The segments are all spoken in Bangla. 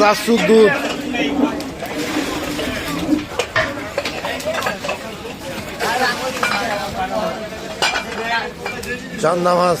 জাসুর দুধ চান্দা মাছ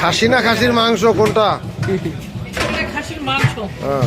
খাসি না খাসির মাংস কোনটা? খাসির মাংস। হ্যাঁ।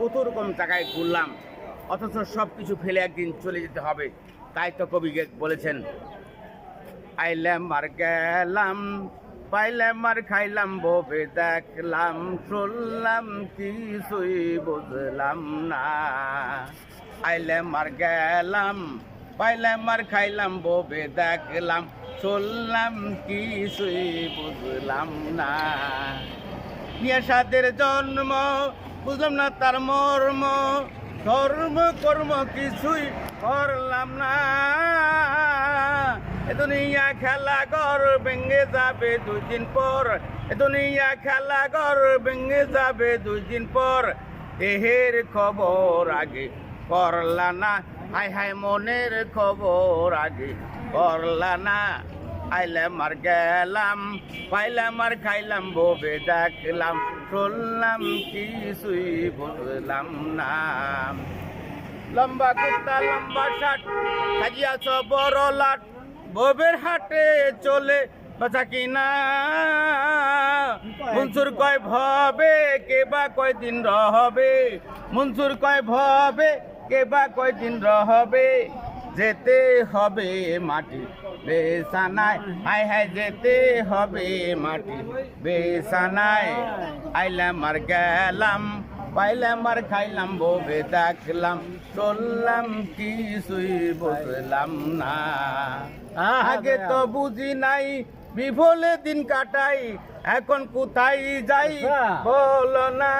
কত রকম জায়গায় ঘুরলাম, অথচ সব কিছু ফেলে একদিন চলে যেতে হবে। তাই তো কবি বলেছেন আইলাম আর গেলাম, পাইলাম আর খাইলাম ববে দেখলাম, শুনলাম, কিছুই বুঝলাম না। আইলাম আর গেলাম, পাইলাম আর খাইলাম ববে দেখলাম, শুনলাম, কিছুই বুঝলাম না। নিয়াসাদের জন্ম, বুঝলাম না তার মর্ম। ধর্ম, কর্ম কিছুই করলাম না। এ দুনিয়া খেলা ঘর ভেঙে যাবে দুই দিন পর। এ দুনিয়া খেলা ঘর ভেঙে যাবে দুই দিন পর। দেহের খবর আগে করলা না হাই হাই মনের খবর আগে করলা না। আইলাম আর গেলাম, পাইলাম আর খাইলাম ববে দেখলাম, শুনলাম কিছুই বুঝলাম না। লম্বা কুর্তা লম্বা শার্ট সাজিয়াছ বড় লাট ববের হাটে চলে বাঁচা কিনা। মনসুর কয়, ভবে, কে বা কয়দিন রহবে? মনসুর কয়, ভবে, কে বা কয়দিন রহবে? যেতে হবে মাটি বেসানায় হায় হায় যেতে হবে মাটি। বেসানায় আইলাম আর গেলাম পাইলাম আর খাইলাম ববে দেখলাম চললাম কিছুই বুঝলাম না। আগে তো বুঝি নাই বিফলে দিন কাটাই এখন কোথায় যাই বলো না।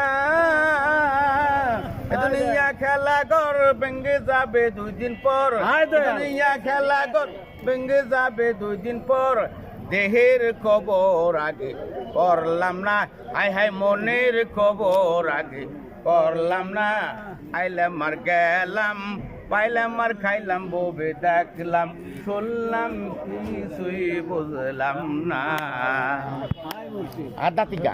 খেলা ঘর ভেঙে যাবে দুই দিন পর দুনিয়া খেলা ঘর ভেঙে যাবে দুই দিন পর। দেহের খবর আগে করলাম না। হাই হাই মনের খবর আগে করলাম না। আইলাম আর গেলাম পাইলাম আর খাইলাম ববে দেখলাম শুনলাম কিছুই বুঝলাম না। আদাতিকা